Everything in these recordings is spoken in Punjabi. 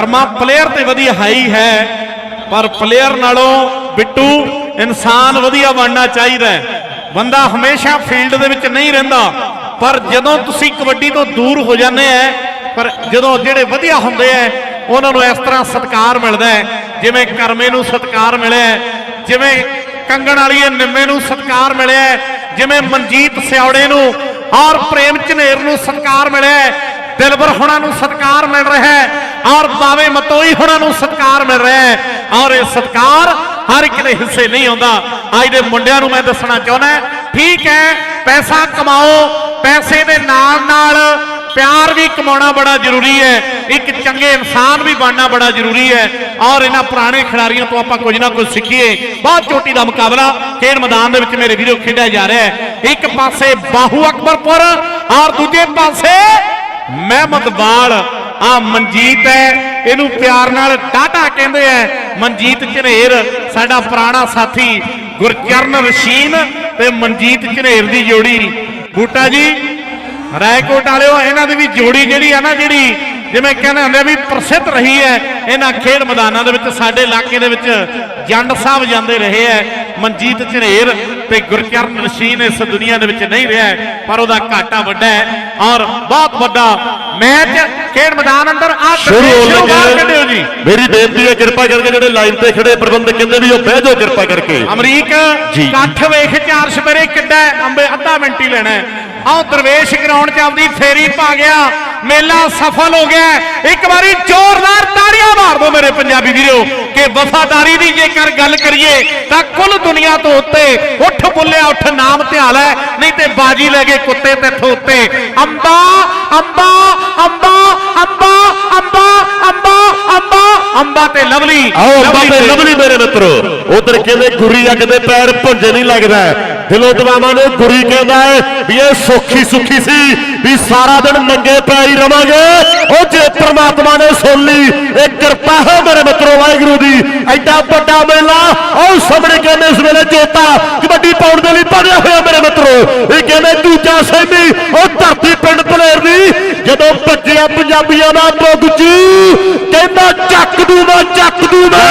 ਪਰਮਾ ਪਲੇਅਰ ਤੇ ਵਧੀਆ ਹਾਈ ਹੈ, ਪਰ ਪਲੇਅਰ ਨਾਲੋਂ ਬਿੱਟੂ ਇਨਸਾਨ ਵਧੀਆ ਬਣਨਾ ਚਾਹੀਦਾ ਹੈ। ਬੰਦਾ ਹਮੇਸ਼ਾ ਫੀਲਡ ਦੇ ਵਿੱਚ ਨਹੀਂ ਰਹਿੰਦਾ, ਪਰ ਜਦੋਂ ਤੁਸੀਂ ਕਬੱਡੀ ਤੋਂ ਦੂਰ ਹੋ ਜਾਂਦੇ ਆ ਪਰ ਜਦੋਂ ਜਿਹੜੇ ਵਧੀਆ ਹੁੰਦੇ ਆ ਉਹਨਾਂ ਨੂੰ ਇਸ ਤਰ੍ਹਾਂ ਸਤਿਕਾਰ ਮਿਲਦਾ ਹੈ ਜਿਵੇਂ ਕਰਮੇ ਨੂੰ ਸਤਿਕਾਰ ਮਿਲਿਆ ਜਿਵੇਂ ਕੰਗਣ ਵਾਲੀਏ ਨਿੰਮੇ ਨੂੰ ਸਤਿਕਾਰ ਮਿਲਿਆ ਜਿਵੇਂ ਮਨਜੀਤ ਸਿਆਉੜੇ ਨੂੰ ਔਰ ਪ੍ਰੇਮ ਝਨੇਰ ਨੂੰ ਸਤਿਕਾਰ ਮਿਲਿਆ ਦਿਲਬਰ ਹੁਣਾਂ ਨੂੰ ਸਤਿਕਾਰ ਮਿਲ ਰਿਹਾ ਹੈ ਔਰ ਬਾਵੇ ਮਤੋਈ ਹੁਣਾਂ ਨੂੰ ਸਤਿਕਾਰ ਮਿਲ ਰਿਹਾ ਹੈ, ਔਰ ਇਹ ਸਤਿਕਾਰ ਹਰ ਇੱਕ ਦੇ ਹਿੱਸੇ ਨਹੀਂ ਆਉਂਦਾ। ਅੱਜ ਦੇ ਮੁੰਡਿਆਂ ਨੂੰ ਮੈਂ ਦੱਸਣਾ ਚਾਹੁੰਦਾ ਠੀਕ ਹੈ, ਪੈਸਾ ਕਮਾਓ, ਪੈਸੇ ਦੇ ਨਾਲ ਨਾਲ ਪਿਆਰ ਵੀ ਕਮਾਉਣਾ ਬੜਾ ਜ਼ਰੂਰੀ ਹੈ, ਇੱਕ ਚੰਗੇ ਇਨਸਾਨ ਵੀ ਬਣਨਾ ਬੜਾ ਜ਼ਰੂਰੀ ਹੈ, ਔਰ ਇਹਨਾਂ ਪੁਰਾਣੇ ਖਿਡਾਰੀਆਂ ਤੋਂ ਆਪਾਂ ਕੁਝ ਨਾ ਕੁਝ ਸਿੱਖੀਏ। ਬਹੁਤ ਚੋਟੀ ਦਾ ਮੁਕਾਬਲਾ ਖੇਡ ਮੈਦਾਨ ਦੇ ਵਿੱਚ ਮੇਰੇ ਵੀਰੋ ਖੇਡਿਆ ਜਾ ਰਿਹਾ ਹੈ। ਇੱਕ ਪਾਸੇ ਬਾਹੂ ਅਕਬਰਪੁਰ ਔਰ ਦੂਜੇ ਪਾਸੇ ਮਹਿਮਦ ਮਹਿਮਦਵਾਲ ਆ ਮਨਜੀਤ ਹੈ, ਇਹਨੂੰ ਪਿਆਰ ਨਾਲ ਟਾਟਾ ਕਹਿੰਦੇ ਆ। ਮਨਜੀਤ ਝਨੇਰ, ਸਾਡਾ ਪੁਰਾਣਾ ਸਾਥੀ, ਗੁਰਚਰਨ ਰਸ਼ੀਨ ਤੇ ਮਨਜੀਤ ਝਨੇਰ ਦੀ ਜੋੜੀ। ਬੂਟਾ ਜੀ, ਰਾਏਕੋਟ ਵਾਲਿਓ, ਇਹਨਾਂ ਦੀ ਵੀ ਜੋੜੀ ਜਿਹੜੀ ਆ ਨਾ ਜਿਹੜੀ, ਜਿਵੇਂ ਕਹਿੰਦੇ ਹੁੰਦੇ ਆ ਵੀ ਪ੍ਰਸਿੱਧ ਰਹੀ ਹੈ, ਇਹਨਾਂ ਖੇਡ ਮੈਦਾਨਾਂ ਦੇ ਵਿੱਚ, ਸਾਡੇ ਇਲਾਕੇ ਦੇ ਵਿੱਚ ਜੰਡ ਸਾਹਿਬ ਜਾਂਦੇ ਰਹੇ ਹੈ। ਮਨਜੀਤ ਝਨੇਰ ਤੇ ਗੁਰਚਰਨ ਰਸ਼ੀਨ ਇਸ ਦੁਨੀਆ ਦੇ ਵਿੱਚ ਨਹੀਂ ਰਿਹਾ ਹੈ, ਪਰ ਉਹਦਾ ਘਾਟਾ ਵੱਡਾ ਹੈ ਔਰ ਬਹੁਤ ਵੱਡਾ ਮੈਚ ਖੇਡ ਮੈਦਾਨ ਅੰਦਰ ਆ ਸ਼ੁਰੂ ਲੱਗੇ ਜੀ ਮੇਰੀ ਬੇਨਤੀ ਹੈ ਕਿਰਪਾ ਕਰਕੇ ਜਿਹੜੇ ਲਾਈਨ ਤੇ ਖੜੇ ਪ੍ਰਬੰਧਕ ਕਹਿੰਦੇ ਵੀ ਉਹ ਬਹਿ ਜਾਓ ਕਿਰਪਾ ਕਰਕੇ ਅਮਰੀਕ ਜੀ। ਇਕੱਠ ਵੇਖ ਚਾਰ ਸਵੇਰੇ ਕਿੱਡਾ ਹੈ, ਅੰਬੇ ਅੱਧਾ ਮਿੰਟ ਹੀ ਲੈਣਾ ਹੈ। ਆਹ ਦਰਵੇਸ਼ ਗਰਾਊਂਡ 'ਚ ਆਪਦੀ ਫੇਰੀ ਪਾ ਗਿਆ ਮੇਲਾ ਸਫਲ ਹੋ ਗਿਆ ਇੱਕ ਵਾਰੀ ਜ਼ੋਰਦਾਰ ਤਾੜੀਆਂ ਮਾਰ ਦਿਓ ਮੇਰੇ ਪੰਜਾਬੀ ਵੀਰੋ, ਕਿ ਵਫਾਦਾਰੀ ਦੀ ਜੇਕਰ ਗੱਲ ਕਰੀਏ, ਤਾਂ ਕੁੱਲ ਦੁਨੀਆ ਤੋਂ ਉੱਤੇ ਉੱਠ ਬੁੱਲਿਆ, ਉੱਠ ਨਾਮ ਧਿਆਲ ਹੈ। ਨਹੀਂ ਤੇ ਬਾਜੀ ਲੈ ਗਏ ਕੁੱਤੇ ਤੇ ਥੋਤੇ। ਅੰਬਾ ਅੰਬਾ ਅੰਬਾ ਅੰਬਾ ਅੰਬਾ ਅੰਬਾ ਅੰਬਾ ਤੇ ਲਵਲੀ। ਆਓ ਅੰਬਾ ਤੇ ਤੇ- ਲਵਲੀ ਮੇਰੇ ਮਿੱਤਰੋ। ਉਧਰ ਕਹਿੰਦੇ ਗੁਰੀ ਅੱਗ ਦੇ ਪੈਰ ਭੁੰਜੇ ਨਹੀਂ ਲੱਗਦਾ। ਦਿਲੋਂ ਦਵਾਵਾਂ ਨੇ ਗੁਰੀ ਕਹਿੰਦਾ ਹੈ ਵੀ ਇਹ ਸੁੱਖੀ ਸੁੱਖੀ ਸੀ ਵੀ ਸਾਰਾ ਦਿਨ ਨੰਗੇ ਪੈਰ ਹੀ ਰਵਾਂਗੇ। ਉਹ ਜੇ ਪ੍ਰਮਾਤਮਾ ਨੇ ਸੁਣ ਲਈ ਇਹ ਕਿਰਪਾ ਹੈ ਮੇਰੇ ਮਿੱਤਰੋ ਵਾਹਿਗੁਰੂ ਦੀ। ਐਡਾ ਵੱਡਾ ਮੇਲਾ ਉਹ ਸਾਹਮਣੇ ਕਹਿੰਦੇ ਇਸ ਵੇਲੇ ਜੋਤਾ ਕਬੱਡੀ ਪਾਉਣ ਦੇ ਲਈ ਬਣਿਆ ਹੋਇਆ ਮੇਰੇ ਮਿੱਤਰੋ। ਇਹ ਕਹਿੰਦੇ ਦੂਜਾ ਸੈਮੀ ਉਹ ਧਰਤੀ ਪਿੰਡ ਭਲੇਰ ਦੀ ਜਦੋਂ ਭੱਜਿਆ ਪੰਜਾਬੀਆਂ ਦਾ ਬੁੱਗਜੂ ਕਹਿੰਦਾ ਚੱਕ ਦੂ ਮੈਂ, ਚੱਕ ਦੂ ਮੈਂ।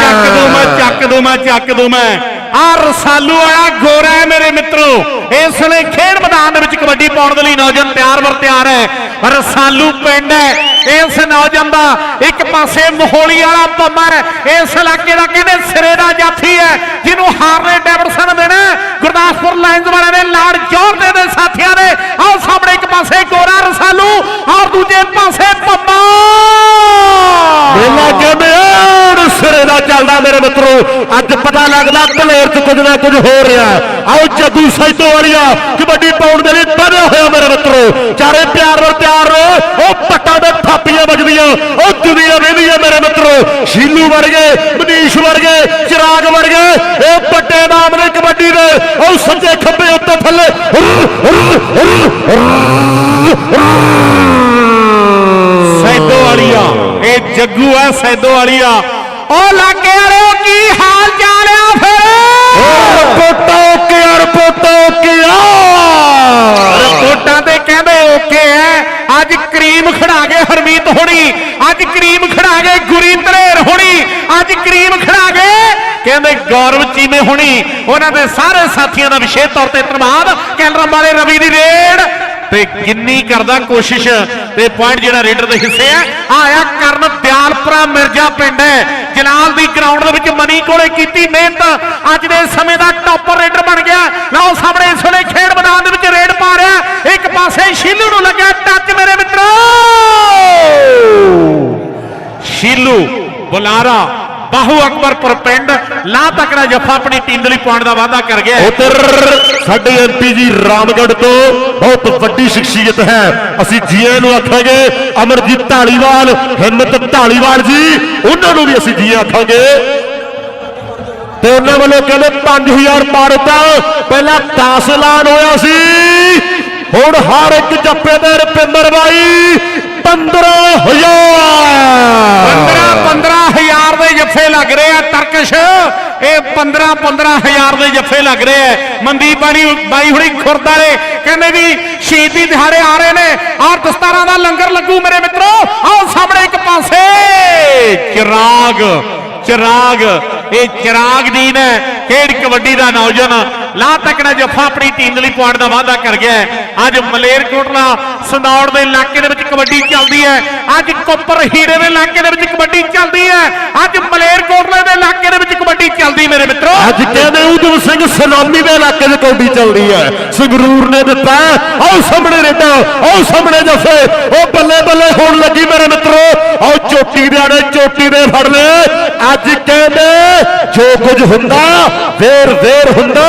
ਚੱਕ ਦੂੰ ਮੈਂ, ਚੱਕ ਦੂੰ ਮੈਂ, ਚੱਕ ਦੂੰ ਮੈਂ ਆ ਰਸਾਲੂ ਆਇਆ ਗੋਰਾ ਮੇਰੇ ਮਿੱਤਰੋ। ਇਸ ਵੇਲੇ ਖੇਡ ਮੈਦਾਨ ਦੇ ਵਿੱਚ ਕਬੱਡੀ ਪਾਉਣ ਦੇ ਲਈ ਨੌਜਵਾਨ ਤਿਆਰ ਵਰ ਤਿਆਰ ਹੈ। ਰਸਾਲੂ ਪਿੰਡ ਹੈ। ਇਸ ਨੌਜਵਾਨ ਦਾ ਇੱਕ ਪਾਸੇ ਮੋਹਲੀ ਵਾਲਾ ਪੰਮਾ ਹੈ। ਇਸ ਇਲਾਕੇ ਦਾ ਕਹਿੰਦੇ ਸਿਰੇ ਦਾ ਜਾਫੀ ਹੈ, ਜਿਹਨੂੰ ਹਾਰਲੇ ਡੈਵਿਡਸਨ ਦੇਣਾ ਗੁਰਦਾਸਪੁਰ ਲਾਇਨਜ਼ ਵਾਲਿਆਂ ਦੇ ਲਾੜ ਜੋਰ ਦੇ ਸਾਥੀਆਂ ਦੇ। ਆਹ ਸਾਹਮਣੇ ਇੱਕ ਪਾਸੇ ਗੋਰਾ ਰਸਾਲੂ ਔਰ ਦੂਜੇ ਪਾਸੇ ਪੰਮਾ ਮੇਲਾ ਕਹਿੰਦੇ ਸਿਰੇ ਦਾ ਚੱਲਦਾ ਮੇਰੇ ਮਿੱਤਰੋ। ਅੱਜ ਪਤਾ ਲੱਗਦਾ ਭਲੇਰ ਚ ਕੁਝ ਨਾ ਕੁਝ ਹੋ ਰਿਹਾ। ਆਓ ਜੱਗੂ ਸੈਦੋ ਵਾਲੀਆ ਕਬੱਡੀ ਪਾਉਣ ਦੇ ਲਈ ਬਣੇ ਹੋਇਆ ਮੇਰੇ ਮਿੱਤਰੋ। ਚਾਰੇ ਪਿਆਰ ਨਾਲ ਤਿਆਰ ਰਹੋ। ਉਹ ਪੱਟਾਂ ਦੇ ਥਾਪੀਆਂ ਵੱਜਦੀਆਂ। ਉਹ ਦੁਨੀਆ ਵੇਂਦੀ ਹੈ ਮੇਰੇ ਮਿੱਤਰੋ। ਸ਼ੀਲੂ ਵਰਗੇ, ਮਨੀਸ਼ ਵਰਗੇ, ਚਿਰਾਗ ਵਰਗੇ, ਇਹ ਵੱਡੇ ਨਾਮ ਨੇ ਕਬੱਡੀ ਦੇ ਉਹ ਸੱਜੇ ਖੱਬੇ ਉੱਤੇ ਥੱਲੇ। ਸੈਦੋ ਵਾਲੀਆ ਇਹ ਜੱਗੂ ਹੈ ਸੈਦੋ ਵਾਲੀਆ ਉਹ ਲਾਗੇ ਵਾਲਿਓ ਕੀ ਹਾਲ ਚਾਲ ਆ ਫਿਰ? ਰਿਪੋਟੋ ਕੇ ਰਿਪੋਟੋ ਕੇ ਰਿਪੋਰਟਾਂ ਤੇ ਕਹਿੰਦੇ ਓਕੇ ਹੈ ਅੱਜ ਕਰੀਮ ਖੜਾ ਗਏ ਹਰਮੀਤ ਹੋਣੀ ਅੱਜ ਕਰੀਮ ਖੜਾ ਗਏ ਗੁਰੀ ਧਰੇਰ ਹੋਣੀ ਅੱਜ ਕਰੀਮ ਖੜਾ ਗਏ ਕਹਿੰਦੇ ਗੌਰਵ ਚੀਮੇ ਹੋਣੀ, ਉਹਨਾਂ ਦੇ ਸਾਰੇ ਸਾਥੀਆਂ ਦਾ ਵਿਸ਼ੇਸ਼ ਤੌਰ ਤੇ ਧੰਨਵਾਦ। ਕੈਨਰਾ ਵਾਲੇ ਰਵੀ ਦੀ ਰੇਡ। ਤੇ ਕਿੰਨੀ ਕਰਦਾ ਕੋਸ਼ਿਸ਼, ਤੇ ਪੁਆਇੰਟ ਜਿਹੜਾ ਰੇਡਰ ਦੇ ਹਿੱਸੇ ਆ, ਆਇਆ ਕਰਨ ਦਿਆਲਪੁਰਾ ਮਿਰਜ਼ਾ ਪਿੰਡ ਹੈ। ਜਲਾਲ ਦੀ ਗਰਾਊਂਡ ਦੇ ਵਿੱਚ ਮਨੀ ਕੋਲੇ ਕੀਤੀ ਮਿਹਨਤ। ਅੱਜ ਦੇ ਸਮੇਂ ਦਾ ਟੌਪਰ ਰੇਡਰ ਬਣ ਗਿਆ। ਲਓ ਸਾਹਮਣੇ ਇਸ ਵੇਲੇ ਖੇਡ ਮੈਦਾਨ ਦੇ ਵਿੱਚ ਰੇਡ ਪਾ ਰਿਹਾ। ਇੱਕ ਪਾਸੇ ਸ਼ੀਲੂ ਨੂੰ ਲੱਗਿਆ ਟੱਚ ਮੇਰੇ ਮਿੱਤਰੋ! ਸ਼ੀਲੂ, ਬੁਲਾਰਾ ਬਾਹੂ ਅਕਬਰਪੁਰ ਪਿੰਡ ਲਾ ਤੱਕੜਾ ਜੱਫਾ ਆਪਣੀ ਟੀਮ ਦੇ ਲਈ ਪਾਉਣ ਦਾ ਵਾਅਦਾ ਕਰ ਗਿਆ ਉਧਰ ਸਾਡੇ ਐਮਪੀ ਜੀ ਰਾਮਗੜ੍ਹ ਤੋਂ ਬਹੁਤ ਵੱਡੀ ਸ਼ਖਸੀਅਤ ਹੈ। ਅਸੀਂ ਜੀਆਂ ਨੂੰ ਆਖਾਂਗੇ, ਅਮਰਜੀਤ ਢਾਲੀਵਾਲ ਹਿੰਮਤ ਢਾਲੀਵਾਲ ਜੀ, ਉਹਨਾਂ ਨੂੰ ਵੀ ਅਸੀਂ ਜੀ ਆਖਾਂਗੇ। ਤੇ ਉਹਨਾਂ ਵੱਲੋਂ ਕਹਿੰਦੇ 5000 ਮਾਰਤਾ ਪਹਿਲਾਂ 10 ਐਲਾਨ ਹੋਇਆ ਸੀ। ਹੁਣ ਹਰ ਇੱਕ ਜੱਫੇ ਦੇ ਰੁਪਿੰਦਰ ਬਾਈ 15000 15 15000 ਦੇ ਜੱਫੇ ਲੱਗ ਰਹੇ ਆ ਤਰਕਸ਼। ਇਹ 15 15000 ਦੇ ਜੱਫੇ ਲੱਗ ਰਹੇ ਆ। ਮਨਦੀਪ ਬਾਣੀ, ਬਾਈ ਹੁਣੀ ਖੁਰਦ ਵਾਲੇ ਕਹਿੰਦੇ ਵੀ ਸ਼ਹੀਦੀ ਦਿਹਾੜੇ ਆ ਰਹੇ ਨੇ। ਔਰ ਦਸਤਾਰਾਂ ਦਾ ਲੰਗਰ ਲੱਗੂ ਮੇਰੇ ਮਿੱਤਰੋ। ਆਓ ਸਾਹਮਣੇ ਇੱਕ ਪਾਸੇ। ਚਿਰਾਗ ਚਿਰਾਗ। ਇਹ ਚਿਰਾਗ ਦੀਨ ਹੈ। ਖੇਡ ਕਬੱਡੀ ਦਾ ਨੌਜਵਾਨ ਲਾ ਤੱਕਣਾ ਜੱਫਾ ਆਪਣੀ ਟੀਮ ਦੇ ਲਈ ਪੁਆਇੰਟ ਦਾ ਵਾਅਦਾ ਕਰ ਗਿਆ ਅੱਜ ਮਲੇਰਕੋਟਲਾ ਸੰਦੌੜ ਦੇ ਇਲਾਕੇ ਦੇ ਵਿੱਚ ਕਬੱਡੀ ਚੱਲਦੀ ਹੈ। ਅੱਜ ਕੋਪਰ ਹੀਰੇ ਦੇ ਇਲਾਕੇ ਦੇ ਵਿੱਚ ਕਬੱਡੀ ਚੱਲਦੀ ਹੈ। ਅੱਜ ਮਲੇਰਕੋਟਲਾ ਦੇ ਇਲਾਕੇ ਦੇ ਵਿੱਚ ਕਬੱਡੀ ਚੱਲਦੀ ਮੇਰੇ ਮਿੱਤਰੋ। ਅੱਜ ਕਹਿੰਦੇ ਉਦਮ ਸਿੰਘ ਸਲਾਮੀ ਦੇ ਇਲਾਕੇ ਦੇ ਕਬੱਡੀ ਚੱਲਦੀ ਹੈ। ਸੰਗਰੂਰ ਨੇ ਦਿੱਤਾ ਆਓ ਸਾਹਮਣੇ ਰੇਡਾ, ਆਓ ਸਾਹਮਣੇ ਜੱਫੇ। ਉਹ ਬੱਲੇ ਬੱਲੇ ਹੋਣ ਲੱਗੀ ਮੇਰੇ ਮਿੱਤਰੋ। ਆਓ ਚੋਟੀ ਦੇ ਆੜੇ, ਚੋਟੀ ਦੇ ਫੜ ਲੈ ਅੱਜ ਜੋ ਕੁਝ ਹੁੰਦਾ ਵੇਰ ਵੇਰ ਹੁੰਦਾ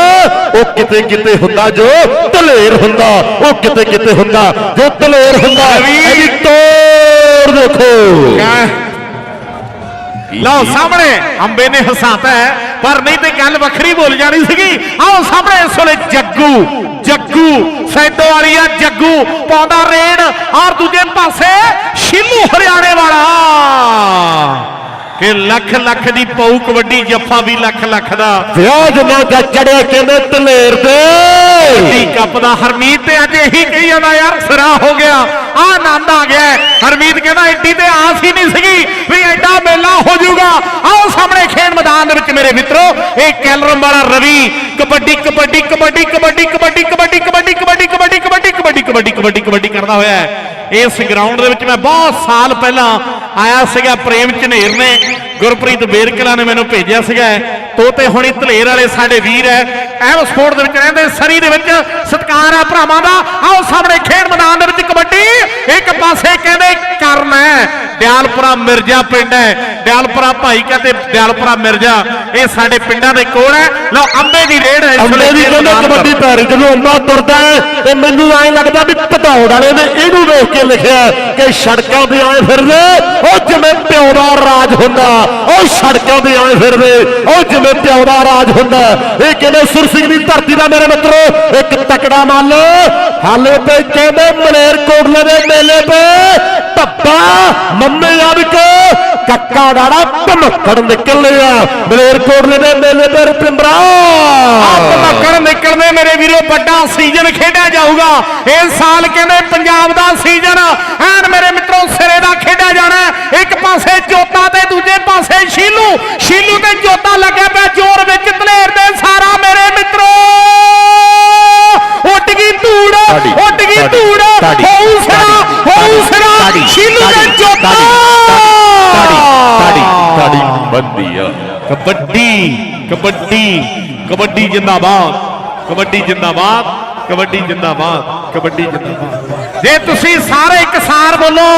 ਉਹ ਕਿਤੇ ਕਿਤੇ ਹੁੰਦਾ ਜੋ ਦਲੇਰ ਹੁੰਦਾ ਉਹ ਕਿਤੇ ਕਿਤੇ ਹੁੰਦਾ ਜੋ ਦਲੇਰ ਹੁੰਦਾ। ਇਹਦੀ ਤੋੜ ਦੇਖੋ। ਲਓ ਸਾਹਮਣੇ ਅੰਬੇ ਨੇ ਹਸਾਤਾ ਪਰ ਨਹੀਂ ਤੇ ਗੱਲ ਵੱਖਰੀ ਬੋਲ ਜਾਣੀ ਸੀਗੀ। ਆਓ ਸਾਹਮਣੇ ਇਸ ਵੇਲੇ ਜੱਗੂ ਜੱਗੂ ਸੈਦੋ ਵਾਲੀਆ ਜੱਗੂ ਪਾਉਂਦਾ ਰੇਡ ਔਰ ਦੂਜੇ ਪਾਸੇ ਸ਼ਿਲੂ ਹਰਿਆਣੇ ਵਾਲਾ। ਕਿ ਲੱਖ ਲੱਖ ਦੀ ਪਊ ਕਬੱਡੀ ਜੱਫਾ ਵੀ ਲੱਖ ਲੱਖ ਦਾ। ਵਿਆਹ ਜਨਾ ਦਾ ਚੜਿਆ ਕਹਿੰਦੇ ਦਲੇਰ ਦੇ। ਟੀ ਕੱਪ ਦਾ ਹਰਮੀਤ ਤੇ ਅੱਜ ਇਹੀ ਕਹੀ ਜਾਂਦਾ ਯਾਰ ਸਿਰਾ ਹੋ ਗਿਆ। ਆ ਆਨੰਦ ਆ ਗਿਆ ਹਰਮੀਤ ਕਹਿੰਦਾ ਐਡੀ ਤੇ ਆਸ ਹੀ ਨਹੀਂ ਸੀਗੀ ਵੀ ਐਡਾ ਮੇਲਾ ਹੋ ਜਾਊਗਾ ਆਓ ਸਾਹਮਣੇ ਖੇਡ ਮੈਦਾਨ ਦੇ ਵਿੱਚ ਮੇਰੇ ਮਿੱਤਰੋ ਇਹ ਕੈਲਰਮ ਵਾਲਾ ਰਵੀ ਕਬੱਡੀ ਕਬੱਡੀ ਕਬੱਡੀ ਕਬੱਡੀ ਕਬੱਡੀ ਕਬੱਡੀ ਕਬੱਡੀ ਕਬੱਡੀ ਕਬੱਡੀ ਕਬੱਡੀ ਕਬੱਡੀ ਕਬੱਡੀ ਕਬੱਡੀ ਕਬੱਡੀ ਕਰਦਾ ਹੋਇਆ ਇਸ ਗਰਾਊਂਡ ਦੇ ਵਿੱਚ ਮੈਂ ਬਹੁਤ ਸਾਲ ਪਹਿਲਾਂ ਆਇਆ ਸੀਗਾ ਪ੍ਰੇਮ ਝਨੇਰ ਨੇ ਗੁਰਪ੍ਰੀਤ ਬੇਰਕਲਾ ਨੇ ਮੈਨੂੰ ਭੇਜਿਆ ਸੀਗਾ ਤੋਤੇ ਹੁਣੀ ਧਲੇਰ ਵਾਲੇ ਸਾਡੇ ਵੀਰ ਹੈ ਐਵ ਸਪੋਰਟ ਦੇ ਵਿੱਚ ਰਹਿੰਦੇ ਸਰੀ ਦੇ ਵਿੱਚ ਸਤਕਾਰ ਆ ਭਰਾਵਾਂ ਦਾ ਆਓ ਸਾਹਮਣੇ ਖੇਡ ਮੈਦਾਨ ਦੇ ਵਿੱਚ ਕਬੱਡੀ ਇੱਕ ਪਾਸੇ ਕਹਿੰਦੇ ਕਰਨ ਦਿਆਲਪੁਰਾ ਮਿਰਜ਼ਾ ਪਿੰਡ ਹੈ। ਦਿਆਲਪੁਰਾ ਭਾਈ ਕਹਿੰਦੇ ਦਿਆਲਪੁਰਾ ਮਿਰਜ਼ਾ ਇਹ ਸਾਡੇ ਪਿੰਡਾਂ ਦੇ ਕੋਲ ਹੈ। ਲਓ ਅੰਬੇ ਦੀ ਰੇਡ ਹੈ ਅੰਬੇ ਦੀ ਕਹਿੰਦੇ ਕਬੱਡੀ ਪੈ ਰਹੀ ਜਦੋਂ ਅੰਬਾ ਤੁਰਦਾ ਤੇ ਮੈਨੂੰ ਐਂ ਲੱਗਦਾ ਵੀ ਭਦੌੜ ਵਾਲੇ ਨੇ ਇਹਨੂੰ ਵੇਖ ਕੇ ਲਿਖਿਆ ਕਿ ਸੜਕਾਂ ਤੇ ਆਏ ਫਿਰਦੇ ਉਹ ਜਿਵੇਂ ਪਿਓ ਦਾ ਰਾਜ ਹੁੰਦਾ। ਉਹ ਸੜਕਾਂ ਤੇ ਆਏ ਫਿਰਦੇ ਉਹ ਜਿਵੇਂ ਪਿਓ ਦਾ ਰਾਜ ਹੁੰਦਾ। ਇਹ ਕਹਿੰਦੇ ਸੁਰ ਸਿੰਘ ਦੀ ਧਰਤੀ ਦਾ ਮੇਰੇ ਮਿੱਤਰੋ ਇੱਕ ਤਕੜਾ ਮੱਲ ਹਾਲੇ ਤੇ ਕਹਿੰਦੇ ਮਲੇਰ ਕੋਟਲੇ ਦੇ ਮੇਲੇ ਤੇ ਧੱਬਾ, ਮੰਮੇ ਯਾਦ ਕੇ ਕੱਕਾ ਡਾੜਾ ਧਮਕੜ ਨਿਕਲਨੇ ਮਲੇਰ ਕੋਟਲੇ ਦੇ ਮੇਲੇ ਤੇ ਰਪਿੰਦਰਾ। ਧਮਕੜ ਨਿਕਲਦੇ ਮੇਰੇ ਵੀਰੋ, ਵੱਡਾ ਸੀਜ਼ਨ ਖੇਡਿਆ ਜਾਊਗਾ। ਇਸ ਸਾਲ ਕਹਿੰਦੇ ਪੰਜਾਬ ਦਾ ਸੀਜ਼ਨ? ਐਨ ਮੇਰੇ ਮਿੱਤਰੋ, ਸਿਰੇ ਦਾ ਖੇਡਿਆ ਜਾਣਾ ਇੱਕ ਪਾਸੇ ਜੋਤਾ ਤੇ ਦੂਜੇ ਪਾਸੇ ਸ਼ੀਲੂ। ਸ਼ੀਲੂ ਤੇ ਜੋਤਾ ਲੱਗਿਆ ਪਿਆ, ਜ਼ੋਰ ਵਿੱਚ ਧਲੇਰ ਦੇ ਸਾਰਾ ਮੇਰੇ ਮਿੱਤਰੋ। ਉੱਡ ਗਈ ਧੂੜ ਉੱਡ ਗਈ ਧੂੜ। ਹੋਊ ਸਿਰਾ ਹੋਊ ਸ਼ੀਲੂ ਤਾੜੀ, ਜੋਤਾ ਤਾੜੀ, ਤਾੜੀ ਤਾੜੀ ਬੰਦੀ ਆ। ਕਬੱਡੀ ਕਬੱਡੀ ਕਬੱਡੀ ਜਿੰਦਾਬਾਦ ਕਬੱਡੀ ਜਿੰਦਾਬਾਦ ਕਬੱਡੀ ਜਿੰਦਾਬਾਦ ਕਬੱਡੀ ਜਿੰਦਾਬਾਦ। ਜੇ ਤੁਸੀਂ ਸਾਰੇ ਇਕਸਾਰ ਬੋਲੋ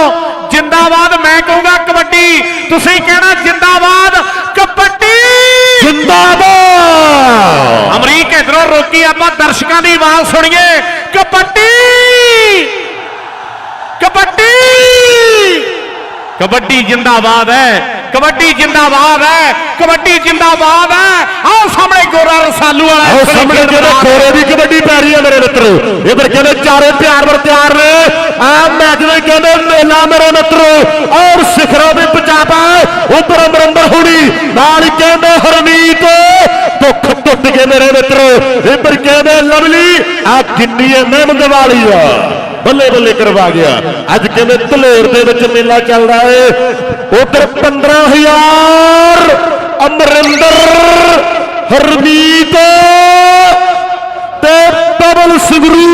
ਜਿੰਦਾਬਾਦ ਮੈਂ ਕਹੂੰਗਾ ਕਬੱਡੀ। ਤੁਸੀਂ ਕਹਿਣਾ ਜਿੰਦਾਬਾਦ ਕਬੱਡੀ। ਜਿੰਦਾਬਾਦ ਅਮਰੀਕ ਇਧਰੋਂ ਰੋਕੀ ਆਪਾਂ ਦਰਸ਼ਕਾਂ ਦੀ ਆਵਾਜ਼ ਸੁਣੀਏ ਕਬੱਡੀ ਕਬੱਡੀ ਕਬੱਡੀ ਜਿੰਦਾਬਾਦ ਹੈ ਕਬੱਡੀ ਜਿੰਦਾਬਾਦ ਹੈ ਕਬੱਡੀ ਜਿੰਦਾਬਾਦ ਹੈ। ਆਓ ਸਾਹਮਣੇ ਗੋਰਾ ਰਸਾਲੂ ਵਾਲਾ ਉਹ ਸਾਹਮਣੇ ਜਿਹੜੇ ਖੋਰੇ ਦੀ ਕਬੱਡੀ ਪੈ ਰਹੀ ਹੈ ਮੇਰੇ ਮਿੱਤਰੋ ਇਧਰ ਕਹਿੰਦੇ ਚਾਰੇ ਪਿਆਰ ਵਰ ਤਿਆਰ ਨੇ। ਆ ਮੈਚ ਦੇ ਕਹਿੰਦੇ ਮੇਲਾ ਮੇਰੇ ਮਿੱਤਰੋ ਔਰ ਸਿਖਰਾਂ ਦੇ ਪਚਾਪਾ ਉਧਰ ਅਮਰਿੰਦਰ ਹੁਣੀ ਨਾਲ ਕਹਿੰਦੇ ਹਰਮੀਤ ਦੁੱਖ ਟੁੱਟ ਗਏ ਮੇਰੇ ਮਿੱਤਰੋ। ਇਧਰ ਕਹਿੰਦੇ ਲਵਲੀ ਆ ਕਿੰਨੀ ਹੈ ਮਹਿਮਦ ਵਾਲੀ ਆ। ਬੱਲੇ ਬੱਲੇ ਕਰਵਾ ਗਿਆ। ਅੱਜ ਕਿਵੇਂ ਧਲੇਰ ਦੇ ਵਿੱਚ ਮੇਲਾ ਚੱਲਦਾ ਏ। ਉਧਰ 15000 ਅਮਰਿੰਦਰ, ਹਰਮੀਤ ਤੇ ਪਵਨ ਸੰਗਰੂ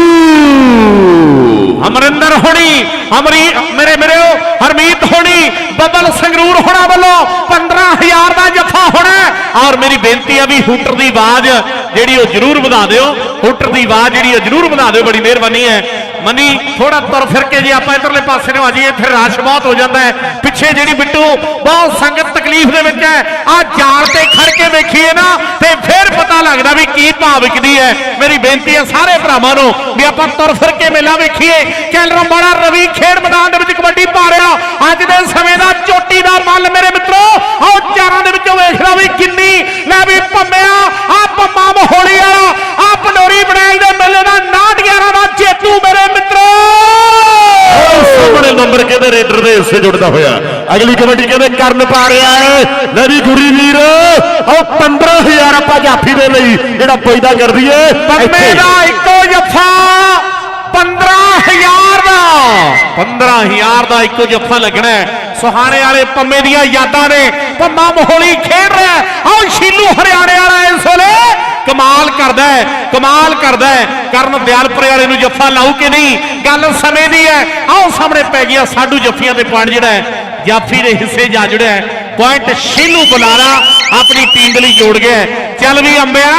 ਅਮਰਿੰਦਰ ਹੋਣੀ, ਅਮਰੀ, ਮੇਰੇ ਮੇਰੇ ਹਰਮੀਤ ਹੋਣੀ ਬਬਲ ਸੰਗਰੂਰ ਹੋਣਾ ਵੱਲੋਂ 15000 ਦਾ ਜੱਫਾ ਹੋਣਾ ਔਰ ਮੇਰੀ ਬੇਨਤੀ ਆ ਵੀ ਹੂਟਰ ਦੀ ਆਵਾਜ਼ ਜਿਹੜੀ ਉਹ ਜ਼ਰੂਰ ਵਧਾ ਦਿਓ। ਹੂਟਰ ਦੀ ਆਵਾਜ਼ ਜਿਹੜੀ ਉਹ ਜ਼ਰੂਰ ਵਧਾ ਦਿਓ, ਬੜੀ ਮਿਹਰਬਾਨੀ ਹੈ। ਮਨੀ ਥੋੜਾ ਤੁਰ ਫਿਰ ਕੇ ਜੇ ਆਪਾਂ ਇਧਰਲੇ ਪਾਸੇ ਨੂੰ ਆ ਜਾਈਏ, ਫਿਰ ਰਸ਼ ਬਹੁਤ ਹੋ ਜਾਂਦਾ ਹੈ। ਪਿੱਛੇ ਜਿਹੜੀ ਬਿੱਟੂ, ਬਹੁਤ ਸੰਗਤ ਤਕਲੀਫ ਦੇ ਵਿੱਚ ਹੈ। ਆ ਜਾਲ ਤੇ ਖੜ ਕੇ ਵੇਖੀਏ ਨਾ, ਤੇ ਫਿਰ ਪਤਾ ਲੱਗਦਾ ਵੀ ਕੀ ਭਾਵ ਹੈ। ਮੇਰੀ ਬੇਨਤੀ ਹੈ ਸਾਰੇ ਭਰਾਵਾਂ ਨੂੰ ਵੀ ਆਪਾਂ ਤੁਰ ਫਿਰ ਕੇ ਮੇਲਾ ਵੇਖੀਏ। ਕੈਲਰਮ ਵਾਲਾ ਰਵੀ ਖੇਡ ਮੈਦਾਨ ਦੇ ਵਿੱਚ ਕਬੱਡੀ ਪਾ ਰਿਹਾ। ਅੱਜ ਦੇ ਸਮੇਂ ਦਾ ਚੋਟੀ ਦਾ ਮੱਲ, ਮੇਰੇ ਮਿੱਤਰੋ ਆਓ ਚਾਰਾਂ ਦੇ ਵਿੱਚੋਂ ਵੇਖਦਾ ਵੀ ਕਿੰਨੀ ਲੈ ਵੀ ਭੰਮਿਆ ਆ ਭੰਮਾ ਮਹੋਲੀ ਵਾਲਾ ਆ ਪਨੋਰੀ ਬਣਾਈ ਦੇ ਮੇਲੇ ਦਾ 911 ਦਾ ਜੇਤੂ ਮੇਰੇ ਕਹਿੰਦੇ ਰੇਡਰ ਦੇ ਹਿੱਸੇ ਜੁੜਦਾ ਹੋਇਆ। ਅਗਲੀ ਕਬੱਡੀ ਕਹਿੰਦੇ ਕਰਨ ਪਾ ਰਿਹਾ ਹੈ ਲੈ ਵੀ ਗੁਰੀ ਵੀਰ ਉਹ 15000 ਆਪਾਂ ਜਾਫੀ ਦੇ ਲਈ ਜਿਹੜਾ ਪੈਦਾ ਕਰ ਦਈਏ ਪੰਮੇ ਦਾ ਇੱਕੋ ਜੱਫਾ 15000 ਦਾ। 15000 ਦਾ ਇੱਕੋ ਜੱਫਾ ਲੱਗਣਾ ਹੈ। ਸੁਹਾਣੇ ਵਾਲੇ ਪੰਮੇ ਦੀਆਂ ਯਾਦਾਂ ਨੇ। ਪੰਮਾ ਮੋਹਲੀ ਖੇਡ ਰਿਹਾ ਹੈ। ਆਓ ਸ਼ੀਲੂ ਹਰਿਆਣੇ ਵਾਲਾ ਇਸ ਵੇਲੇ। ਕਮਾਲ ਕਰਦਾ ਹੈ, ਕਮਾਲ ਕਰਦਾ ਹੈ। ਕਰਨ ਦਿਆਲਪੁਰੇ ਵਾਲੇ ਨੂੰ ਜੱਫਾ ਲਾਉ ਕਿ ਨਹੀਂ? ਗੱਲ ਸਮੇਂ ਦੀ ਹੈ। ਆਓ ਸਾਹਮਣੇ ਪੈ ਗਿਆ ਸਾਡੂ ਜੱਫੀਆਂ ਦੇ ਪੁਆਇੰਟ ਜਿਹੜਾ ਹੈ। ਜਾਫੀ ਦੇ ਹਿੱਸੇ ਜਾ ਜੁੜਿਆ ਪੁਆਇੰਟ ਸ਼ੀਲੂ ਬੁਲਾਰਾ ਆਪਣੀ ਟੀਮ ਦੇ ਲਈ ਜੋੜ ਗਿਆ ਚੱਲ ਵੀ ਅੰਬਿਆ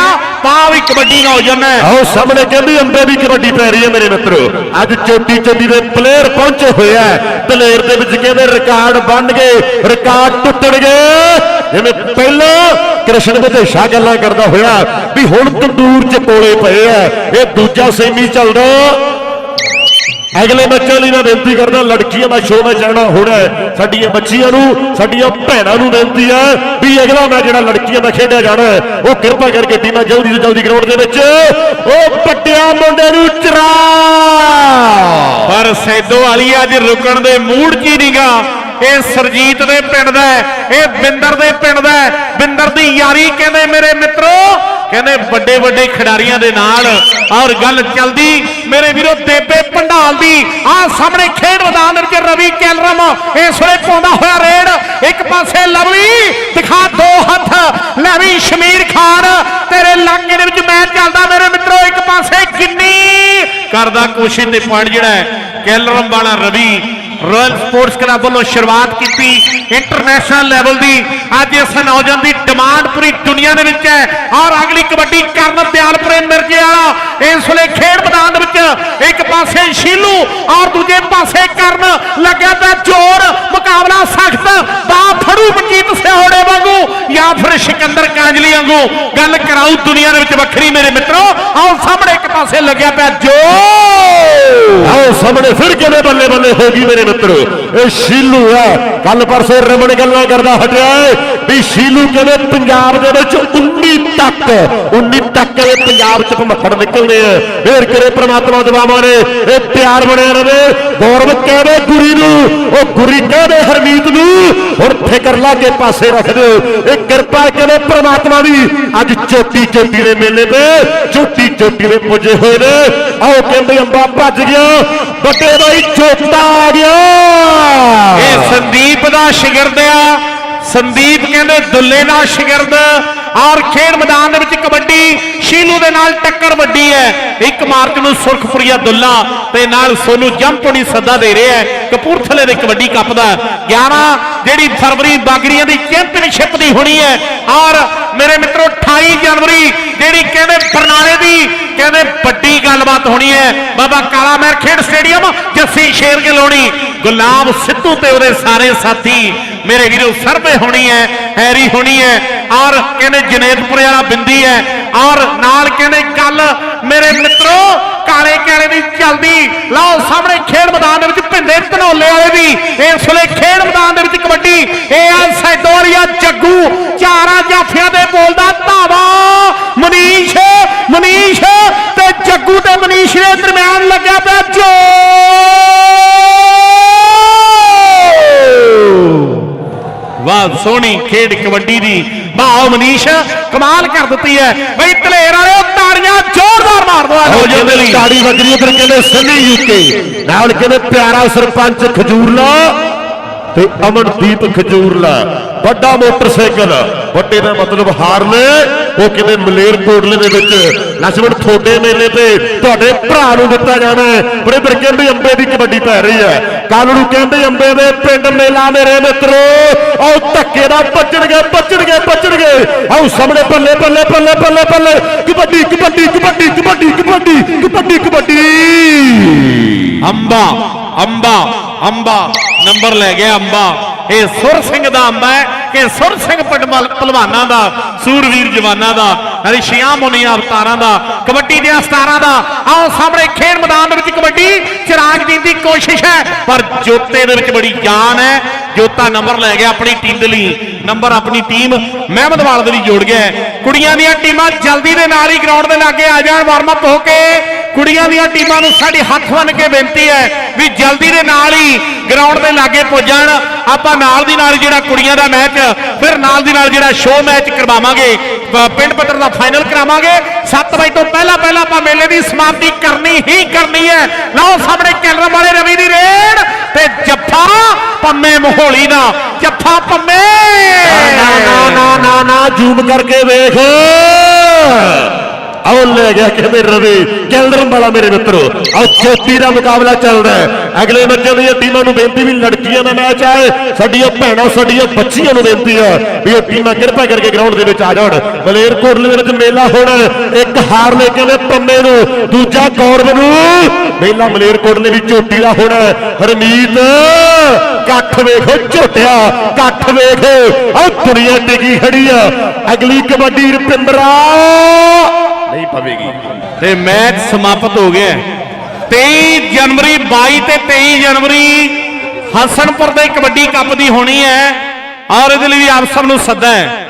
ਪਾ ਵੀ ਕਬੱਡੀ ਨੌਜਵਾਨ ਹੋ ਜਾਣਾ ਆਓ ਸਾਹਮਣੇ ਕਹਿੰਦੀ ਅੰਬੇ ਵੀ ਕਬੱਡੀ ਪੈ ਰਹੀ ਹੈ ਮੇਰੇ ਮਿੱਤਰੋ। ਅੱਜ ਚੋਟੀ ਚੋਟੀ ਦੇ ਪਲੇਅਰ ਪਹੁੰਚੇ ਹੋਏ ਆ ਦਲੇਰ ਦੇ ਵਿੱਚ ਕਹਿੰਦੇ ਰਿਕਾਰਡ ਬਣ ਗਏ ਰਿਕਾਰਡ ਟੁੱਟਣਗੇ ਜਿਵੇਂ ਪਹਿਲਾਂ ਕ੍ਰਿਸ਼ਨ ਵਿਦੇਸ਼ਾ ਗੱਲਾਂ ਕਰਦਾ ਹੋਇਆ ਵੀ ਹੁਣ ਤੰਦੂਰ 'ਚ ਕੋਲੇ ਪਏ ਆ ਇਹ ਦੂਜਾ ਸੈਮੀ ਚੱਲਦਾ। ਅਗਲੇ ਬੱਚਿਆਂ ਲਈ ਮੈਂ ਬੇਨਤੀ ਕਰਦਾ, ਲੜਕੀਆਂ ਦਾ ਸ਼ੋਅ ਮੈਂ ਜਾਣਾ ਹੋਣਾ ਸਾਡੀਆਂ ਬੱਚੀਆਂ ਨੂੰ, ਸਾਡੀਆਂ ਭੈਣਾਂ ਨੂੰ ਬੇਨਤੀ ਹੈ ਵੀ ਅਗਲਾ ਮੈਂ ਜਿਹੜਾ ਲੜਕੀਆਂ ਦਾ ਖੇਡਿਆ ਜਾਣਾ ਉਹ ਕਿਰਪਾ ਕਰਕੇ ਟੀਮਾਂ ਜਲਦੀ ਤੋਂ ਜਲਦੀ ਗਰਾਊਂਡ ਦੇ ਵਿੱਚ, ਉਹ ਪੱਟਿਆ ਮੁੰਡੇ ਨੂੰ ਚਰਾ। ਪਰ ਸੈਦੋ ਵਾਲੀ ਅੱਜ ਰੁਕਣ ਦੇ ਮੂਡ 'ਚ ਹੀ ਨਹੀਂਗਾ ਇਹ ਸਰਜੀਤ ਦੇ ਪਿੰਡ ਦਾ ਇਹ ਬਿੰਦਰ ਦੇ ਪਿੰਡ ਦਾ ਬਿੰਦਰ ਦੀ ਯਾਰੀ ਕਹਿੰਦੇ ਮੇਰੇ ਮਿੱਤਰੋ, ਕਹਿੰਦੇ ਵੱਡੇ ਵੱਡੇ ਖਿਡਾਰੀਆਂ ਦੇ ਨਾਲ ਔਰ ਗੱਲ ਚੱਲਦੀ, ਮੇਰੇ ਵੀਰੋ ਦੇਬੇ ਪੰਡਾਲ ਦੀ ਆਹ ਸਾਹਮਣੇ ਖੇਡ ਮੈਦਾਨ ਦੇ ਵਿੱਚ ਰਵੀ ਕੈਲਰਮ, ਇਸ ਵੇਲੇ ਪਾਉਂਦਾ ਹੋਇਆ ਰੇਡ, ਇੱਕ ਪਾਸੇ ਲਵਲੀ, ਦਿਖਾ ਦੋ ਹੱਥ, ਲੈ ਵੀ ਸ਼ਮੀਰ ਖਾਨ, ਤੇਰੇ ਲਾਂਗੇ ਦੇ ਵਿੱਚ ਮੈਚ ਚੱਲਦਾ ਮੇਰੇ ਮਿੱਤਰੋ, ਇੱਕ ਪਾਸੇ ਕਿੰਨੀ ਕਰਦਾ ਕੋਸ਼ਿਸ਼ ਤੇ ਪੁਆਇੰਟ ਜਿਹੜਾ ਹੈ, ਕੈਲਰਮ ਵਾਲਾ ਰਵੀ ਰਾਇਲ ਸਪੋਰਟਸ ਕਲੱਬ ਵੱਲੋਂ ਸ਼ੁਰੂਆਤ ਕੀਤੀ। ਇੰਟਰਨੈਸ਼ਨਲ ਲੈਵਲ ਦੀ ਅੱਜ ਇਸ ਨੌਜਵਾਨ ਦੀ ਡਿਮਾਂਡ ਪੂਰੀ ਦੁਨੀਆ ਦੇ ਵਿੱਚ ਹੈ। ਔਰ ਅਗਲੀ ਕਬੱਡੀ ਕਰਨ ਦਿਆਲਪੁਰੇ ਮਿਰਜੇ ਵਾਲਾ, ਇਸ ਵੇਲੇ ਖੇਡ ਮੈਦਾਨ ਦੇ ਵਿੱਚ ਇੱਕ ਪਾਸੇ ਸ਼ੀਲੂ ਔਰ ਦੂਜੇ ਪਾਸੇ ਕਰਨ ਲੱਗਿਆ ਤਾਂ ਜ਼ੋਰ ਮੁਕਾਬਲਾ ਸਖਤ ਬਾ ਫੜੂ ਮਨਜੀਤ ਸਿਹੋੜੇ ਵਾਂਗੂ ਜਾਂ ਫਿਰ ਸਿਕੰਦਰ ਕਾਂਜਲੀ ਵਾਂਗੂ। ਗੱਲ ਕਰਾਉ ਦੁਨੀਆ ਦੇ ਵਿੱਚ ਵੱਖਰੀ ਮੇਰੇ ਮਿੱਤਰੋ। ਆਓ ਸਾਹਮਣੇ ਇੱਕ ਪਾਸੇ ਲੱਗਿਆ ਪਿਆ ਜ਼ੋਰ ਆਓ ਸਾਹਮਣੇ ਫਿਰ ਕਿਵੇਂ ਬੱਲੇ ਬੱਲੇ ਹੋ ਗਈ ਮੇਰੇ ਮਿੱਤਰੋ? ਇਹ ਸ਼ੀਲੂ ਹੈ। ਕੱਲ ਪਰਸੋਂ ਰਮਣ ਗੱਲਾਂ ਕਰਦਾ ਹਟਿਆ ਵੀ ਸ਼ੀਲੂ ਕਹਿੰਦੇ ਪੰਜਾਬ ਦੇ ਵਿੱਚ 19 ਤੱਕ 19 ਤੱਕ ਇਹ ਪੰਜਾਬ ਚ ਭਮੱਖੜ ਨਿਕਲਦੇ ਆ। ਫੇਰ ਕਰੇ ਪ੍ਰਮਾਤਮਾ ਦਵਾਵਾਂ ਨੇ? ਇਹ ਪਿਆਰ ਬਣਿਆ ਰਵੇ ਗੌਰਵ ਕਹਿੰਦੇ ਗੁਰੀ ਨੂੰ, ਉਹ ਗੁਰੀ ਕਹਿੰਦੇ ਹਰਮੀਤ ਨੂੰ। ਹੁਣ ਫਿਕਰ ਲਾ ਪਾਸੇ ਰੱਖ ਦਿਓ। ਇਹ ਕਿਰਪਾ ਕਹਿੰਦੇ ਪ੍ਰਮਾਤਮਾ ਦੀ? ਅੱਜ ਚੋਟੀ ਚੋਟੀ ਦੇ ਮੇਲੇ ਤੇ ਚੋਟੀ ਚੋਟੀ ਦੇ ਪੁੱਜੇ ਹੋਏ ਨੇ। ਆਓ ਕਹਿੰਦੇ ਅੰਬਾ ਭੱਜ ਗਿਆ, ਵੱਡੇ ਬਾਈ ਚੋਟਾ ਆ ਗਿਆ। ਇਹ ਸੰਦੀਪ ਦਾ ਸ਼ਗਿਰਦ ਆ। ਸੰਦੀਪ ਕਹਿੰਦੇ ਦੁੱਲੇ ਦਾ ਸ਼ਗਿਰਦ। ਔਰ ਖੇਡ ਮੈਦਾਨ ਦੇ ਵਿੱਚ ਕਬੱਡੀ ਸ਼ੀਲੂ ਦੇ ਨਾਲ ਟੱਕਰ ਵੱਡੀ ਹੈ। 1 ਮਾਰਚ ਨੂੰ ਸੁਰਖਪੁਰੀਆ ਦੁੱਲਾ ਤੇ ਨਾਲ ਸੋਨੂ ਜੰਪੋਣੀ ਸੱਦਾ ਦੇ ਰਿਹਾ ਹੈ। ਕਪੂਰਥਲੇ ਦੇ ਕਬੱਡੀ ਕੱਪ ਦਾ 11 ਜਿਹੜੀ ਫਰਵਰੀ ਬਾਗਰੀਆਂ ਦੀ ਚੈਂਪੀਅਨਸ਼ਿਪ ਦੀ ਹੋਣੀ ਹੈ। ਔਰ ਮੇਰੇ ਮਿੱਤਰੋ 28 ਜਨਵਰੀ, ਜਿਹੜੀ ਕਹਿੰਦੇ ਬਰਨਾਲੇ ਦੀ ਕਹਿੰਦੇ ਵੱਡੀ ਗੱਲਬਾਤ ਹੋਣੀ ਹੈ। ਬਾਬਾ ਕਾਲਾ ਮਹਿਰ ਖੇਡ ਸਟੇਡੀਅਮ, ਜੱਸੀ ਸ਼ੇਰ ਗਲੋਣੀ, ਗੁਲਾਬ ਸਿੱਧੂ ਤੇ ਉਹਦੇ ਸਾਰੇ ਸਾਥੀ ਮੇਰੇ ਵੀਰੋ, ਸਰਵੇ ਹੋਣੀ ਹੈ, ਹੈਰੀ ਹੋਣੀ ਹੈ, ਔਰ ਕਹਿੰਦੇ ਜਨੇਤਪੁਰੇ ਵਾਲਾ ਬਿੰਦੀ ਹੈ, ਔਰ ਨਾਲ ਕਹਿੰਦੇ ਕੱਲ ਮੇਰੇ ਮਿੱਤਰੋ, ਕਾਲੇ ਕਾਲੇ ਦੀ ਚੱਲਦੀ, ਲਓ ਸਾਹਮਣੇ ਖੇਡ ਮੈਦਾਨ ਦੇ ਵਿੱਚ ਭਿੰਦੇ ਧਨੋਲੇ ਵਾਲੇ ਵੀ, ਇਸ ਵੇਲੇ ਖੇਡ ਮੈਦਾਨ ਦੇ ਵਿੱਚ ਕਬੱਡੀ, ਇਹ ਆ ਸੈਦੋਰੀਆ ਜੱਗੂ ਚਾਰਾਂ ਜਾਫੀਆਂ ਦੇ ਬੋਲਦਾ ਧਾਵਾ। ਮਨੀਸ਼ ਮਨੀਸ਼ ਤੇ ਜੱਗੂ ਤੇ ਮਨੀਸ਼ ਦੇ ਦਰਮਿਆਨ ਲੱਗਿਆ ਪਿਆ ਜੋ ਵਾਹ ਸੋਹਣੀ ਖੇਡ ਕਬੱਡੀ ਦੀ। ਵਾਹ ਮਨੀਸ਼ ਕਮਾਲ ਕਰ ਦਿੱਤੀ ਹੈ। ਬਈ ਧਲੇਰ ਵਾਲਿਓ ਤਾੜੀਆਂ ਜ਼ੋਰਦਾਰ ਮਾਰ ਦੋ ਆਓ ਨੌਜਵਾਨ ਦੇ ਲਈ। ਤਾੜੀ ਵੱਜਰੀ ਉਧਰ ਕਹਿੰਦੇ ਸਨੀ ਯੂਕੇ ਨਾਲ ਕਹਿੰਦੇ ਪਿਆਰਾ ਸਰਪੰਚ ਖਜੂਰਲਾ ਤੇ ਅਮਨਦੀਪ ਖਜੂਰਲਾ। ਵੱਡਾ ਮੋਟਰਸਾਈਕਲ। ਵੱਡੇ ਦਾ ਮਤਲਬ ਹਾਰਲੇ, ਉਹ ਕਿਤੇ ਮਲੇਰ ਕੋਟਲੇ ਦੇ ਵਿੱਚ। ਲਛਮਣ ਥੋੜੇ ਮੇਲੇ ਤੇ ਤੁਹਾਡੇ ਭਰਾ ਨੂੰ ਦਿੱਤਾ ਜਾਣਾ ਬੜੇ ਬਰਕੇ ਵੀ ਅੰਬੇ ਦੀ ਕਬੱਡੀ ਪੈ ਰਹੀ ਹੈ। ਕੱਲ ਨੂੰ ਕਹਿੰਦੇ ਅੰਬੇ ਦੇ ਪਿੰਡ ਮੇਲਾ ਮੇਰੇ ਮਿੱਤਰੋ, ਆਓ ਧੱਕੇ ਦਾ ਬਚਣਗੇ ਬਚਣਗੇ ਬਚਣਗੇ ਆਓ ਸਾਹਮਣੇ ਬੱਲੇ ਬੱਲੇ ਬੱਲੇ ਬੱਲੇ ਬੱਲੇ ਕਬੱਡੀ ਕਬੱਡੀ ਕਬੱਡੀ ਕਬੱਡੀ ਕਬੱਡੀ ਕਬੱਡੀ ਕਬੱਡੀ। ਅੰਬਾ ਅੰਬਾ ਅੰਬਾ। ਨੰਬਰ ਲੈ ਗਿਆ ਅੰਬਾ। ਇਹ ਸੁਰ ਸਿੰਘ ਦਾ ਅੰਬਾ ਹੈ ਕਿ ਸੁਰ ਸਿੰਘ ਪਟਮਲ ਪਹਿਲਵਾਨਾਂ ਦਾ, ਸੂਰਵੀਰ ਜਵਾਨਾਂ ਦਾ ਰਿਸ਼ੀਆਂ ਮੁਨੀਆਂ ਅਵਤਾਰਾਂ ਦਾ, ਕਬੱਡੀ ਦੇ ਅਸਤਾਰਾਂ ਦਾ ਆਓ ਸਾਹਮਣੇ ਖੇਡ ਮੈਦਾਨ ਦੇ ਵਿੱਚ ਕਬੱਡੀ ਚਿਰਾਗ ਦੀ ਦੀ ਕੋਸ਼ਿਸ਼ ਹੈ, ਪਰ ਜੋਤੇ ਦੇ ਵਿੱਚ ਬੜੀ ਜਾਨ ਹੈ। ਜੋਤਾ ਨੰਬਰ ਲੈ ਗਿਆ ਆਪਣੀ ਟੀਮ ਦੇ ਲਈ। ਨੰਬਰ ਆਪਣੀ ਟੀਮ ਮਹਿਮਦਵਾਲ ਦੇ ਲਈ ਜੋੜ ਗਿਆ ਕੁੜੀਆਂ ਦੀਆਂ ਟੀਮਾਂ ਜਲਦੀ ਦੇ ਨਾਲ ਹੀ ਗਰਾਊਂਡ ਦੇ ਲਾਗੇ ਆ ਜਾਣ ਵਾਰਮ ਅਪ ਹੋ ਕੇ ਕੁੜੀਆਂ ਦੀਆਂ ਟੀਮਾਂ ਨੂੰ ਸਾਡੀ ਹੱਥ ਬੰਨ ਕੇ ਬੇਨਤੀ ਹੈ ਵੀ ਜਲਦੀ ਦੇ ਨਾਲ ਹੀ ਗਰਾਊਂਡ ਦੇ ਲਾਗੇ ਪੁੱਜਣ। ਆਪਾਂ ਨਾਲ ਦੀ ਨਾਲ ਜਿਹੜਾ ਕੁੜੀਆਂ ਦਾ ਮੈਚ ਫਿਰ ਨਾਲ ਦੀ ਨਾਲ ਜਿਹੜਾ ਸ਼ੋਅ ਮੈਚ ਕਰਵਾਵਾਂਗੇ। ਪਿੰਡ ਪੱਧਰ ਦਾ ਫਾਈਨਲ ਕਰਾਵਾਂਗੇ। 7 ਵਜੇ ਤੋਂ ਪਹਿਲਾਂ ਪਹਿਲਾਂ ਆਪਾਂ ਮੇਲੇ ਦੀ ਸਮਾਪਤੀ ਕਰਨੀ ਹੀ ਕਰਨੀ ਹੈ। ਲਓ ਸਾਹਮਣੇ ਕੈਲਰਮ ਵਾਲੇ ਰਵੀ ਦੀ ਰੇਡ ਤੇ ਜੱਫਾ ਪੰਮੇ ਮਹੋਲੀ ਦਾ। ਜੱਫਾ ਪੰਮੇ! ਨਾ ਨਾ ਨਾ ਨਾ ਨਾ ਜ਼ੂਮ ਕਰਕੇ ਵੇਖ। ਆਓ ਲੈ ਗਿਆ ਕਹਿੰਦੇ ਰਵੀ? ਕੈਲਡਰਮ ਵਾਲਾ ਮੇਰੇ ਮਿੱਤਰੋ। ਆਓ ਚੋਟੀ ਦਾ ਮੁਕਾਬਲਾ ਚੱਲਦਾ ਅਗਲੇ ਮੈਚਾਂ ਦੀਆਂ ਟੀਮਾਂ ਨੂੰ ਬੇਨਤੀ ਵੀ ਲੜਕੀਆਂ ਦਾ ਮੈਚ ਆਏ ਸਾਡੀਆਂ ਭੈਣਾਂ, ਸਾਡੀਆਂ ਬੱਚੀਆਂ ਨੂੰ ਬੇਨਤੀ ਹੈ ਵੀ ਉਹ ਟੀਮਾਂ ਕਿਰਪਾ ਕਰਕੇ ਗਰਾਊਂਡ ਦੇ ਵਿੱਚ ਆ ਜਾਣ। ਮਲੇਰਕੋਟਲੇ ਦੇ ਵਿੱਚ ਮੇਲਾ ਹੋਣਾ ਇੱਕ ਹਾਰ ਲੈ ਕੇ ਆਵੇ ਪੰਮੇ ਨੂੰ। ਦੂਜਾ ਗੌਰਵ ਨੂੰ। ਮੇਲਾ ਮਲੇਰਕੋਟਲੇ ਵੀ ਚੋਟੀ ਦਾ ਹੋਣਾ ਹੈ। ਹਰਮੀਤ ਕੱਠ ਵੇਖੋ ਝੋਟਿਆ ਕੱਠ ਵੇਖੋ। ਆਹ ਦੁਨੀਆ ਟਿਕੀ ਖੜੀ ਆ। ਅਗਲੀ ਕਬੱਡੀ ਰੁਪਿੰਦਰਾ। ਨਹੀਂ ਪਵੇਗੀ। ਤੇ ਮੈਚ ਸਮਾਪਤ ਹੋ ਗਿਆ 23 ਜਨਵਰੀ 22 ਤੇ 23 ਜਨਵਰੀ, ਹਸਨਪੁਰ ਦੇ ਕਬੱਡੀ ਕੱਪ ਦੀ ਹੋਣੀ ਹੈ। ਔਰ ਇਹਦੇ ਲਈ ਆਪ ਸਭ ਨੂੰ ਸੱਦਾ ਹੈ।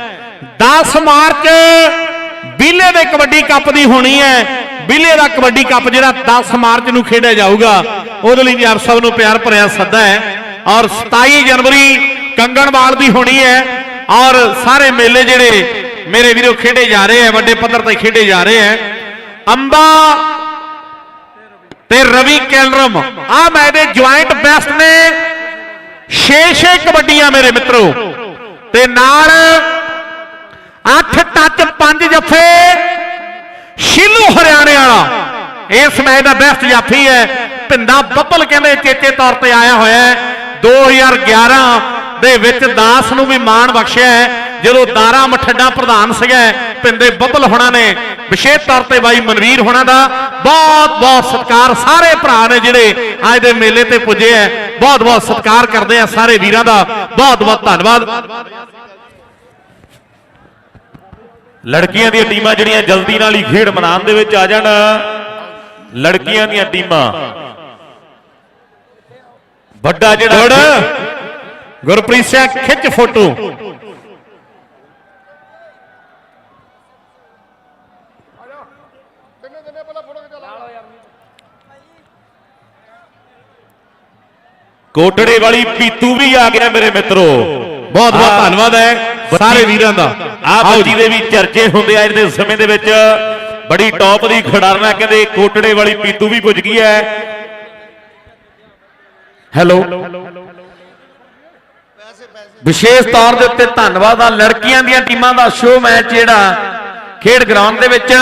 10 ਮਾਰਚ ਬੀਲੇ ਦੇ ਕਬੱਡੀ ਕੱਪ ਦੀ ਹੋਣੀ ਹੈ। ਬੀਲੇ ਦਾ ਕਬੱਡੀ ਕੱਪ ਜਿਹੜਾ 10 ਮਾਰਚ ਨੂੰ ਖੇਡਿਆ ਜਾਊਗਾ, ਉਹਦੇ ਲਈ ਵੀ ਆਪ ਸਭ ਨੂੰ ਪਿਆਰ ਭਰਿਆ ਸੱਦਾ ਹੈ। ਔਰ 27 ਜਨਵਰੀ ਕੰਗਣਵਾਲ ਦੀ ਹੋਣੀ ਹੈ। ਔਰ ਸਾਰੇ ਮੇਲੇ ਜਿਹੜੇ ਮੇਰੇ ਵੀਰੋ ਖੇਡੇ ਜਾ ਰਹੇ ਹੈ ਵੱਡੇ ਪੱਧਰ ਤੇ ਖੇਡੇ ਜਾ ਰਹੇ ਹੈ ਅੰਬਾ ਤੇ ਰਵੀ ਕੈਲਰਮ। ਆ ਮੈਚ ਦੇ ਜੁਆਇੰਟ ਬੈਸਟ ਨੇ। 6-6 ਕਬੱਡੀਆਂ ਮੇਰੇ ਮਿੱਤਰੋ। ਤੇ ਨਾਲ 8 ਟੱਚ 5 ਜੱਫੇ। ਸ਼ਿਲੂ ਹਰਿਆਣੇ ਵਾਲਾ। ਇਸ ਮੈਚ ਦਾ ਬੈਸਟ ਜਾਫੀ ਹੈ। ਪਿੰਦਾ ਬੱਬਲ ਕਹਿੰਦੇ ਚੇਚੇ ਤੌਰ ਤੇ ਆਇਆ ਹੋਇਆ ਹੈ। 2011 ਦੇ ਵਿੱਚ ਦਾਸ ਨੂੰ ਵੀ ਮਾਣ ਬਖਸ਼ਿਆ ਹੈ। ਜਦੋਂ ਦਾਰਾ ਮਠੱਡਾ ਪ੍ਰਧਾਨ ਸੀਗਾ, ਪਿੰਦੇ ਬੱਬਲ ਹੋਣਾ ਨੇ, ਵਿਸ਼ੇਸ਼ ਤੌਰ ਤੇ ਬਾਈ ਮਨਵੀਰ ਹੋਣਾ ਦਾ ਬਹੁਤ ਬਹੁਤ ਸਤਿਕਾਰ ਸਾਰੇ ਭਰਾ ਨੇ ਜਿਹੜੇ ਅੱਜ ਦੇ ਮੇਲੇ ਤੇ ਪੁੱਜੇ ਹੈ ਬਹੁਤ ਬਹੁਤ ਸਤਿਕਾਰ ਕਰਦੇ ਆ ਸਾਰੇ ਵੀਰਾਂ ਦਾ। ਬਹੁਤ ਬਹੁਤ ਧੰਨਵਾਦ। ਲੜਕੀਆਂ ਦੀਆਂ ਟੀਮਾਂ ਜਿਹੜੀਆਂ ਜਲਦੀ ਨਾਲ ਹੀ ਖੇਡ ਮੈਦਾਨ ਦੇ ਵਿੱਚ ਆ ਜਾਣ। ਲੜਕੀਆਂ ਦੀਆਂ ਟੀਮਾਂ। ਵੱਡਾ ਗੁੜ ਜਿਹੜਾ ਗੁਰਪ੍ਰੀਤ ਸਿੰਘ ਖਿੱਚ ਫੋਟੋ। ਕੋਟੜੇ ਵਾਲੀ ਪੀਤੂ ਵੀ ਆ ਗਿਆ ਮੇਰੇ ਮਿੱਤਰੋ। ਬਹੁਤ ਬਹੁਤ ਧੰਨਵਾਦ ਹੈ ਸਾਰੇ ਵੀਰਾਂ ਦਾ। ਆ ਆਓ ਬੱਚੀ ਦੇ ਵੀ ਚਰਚੇ ਹੁੰਦੇ ਆ ਅੱਜ ਦੇ ਸਮੇਂ ਦੇ ਵਿੱਚ। ਬੜੀ ਟੌਪ ਦੀ ਖਿਡਾਰਨਾ ਕਹਿੰਦੇ ਕੋਟੜੇ ਵਾਲੀ ਪੀਤੂ ਵੀ ਪੁੱਜ ਗਈ ਹੈ। ਹੈਲੋ। ਵਿਸ਼ੇਸ਼ ਤੌਰ ਦੇ ਉੱਤੇ ਧੰਨਵਾਦ ਆ ਲੜਕੀਆਂ ਦੀਆਂ ਟੀਮਾਂ ਦਾ ਸ਼ੋਅ ਮੈਚ ਜਿਹੜਾ ਖੇਡ ਗਰਾਊਂਡ ਦੇ ਵਿੱਚ।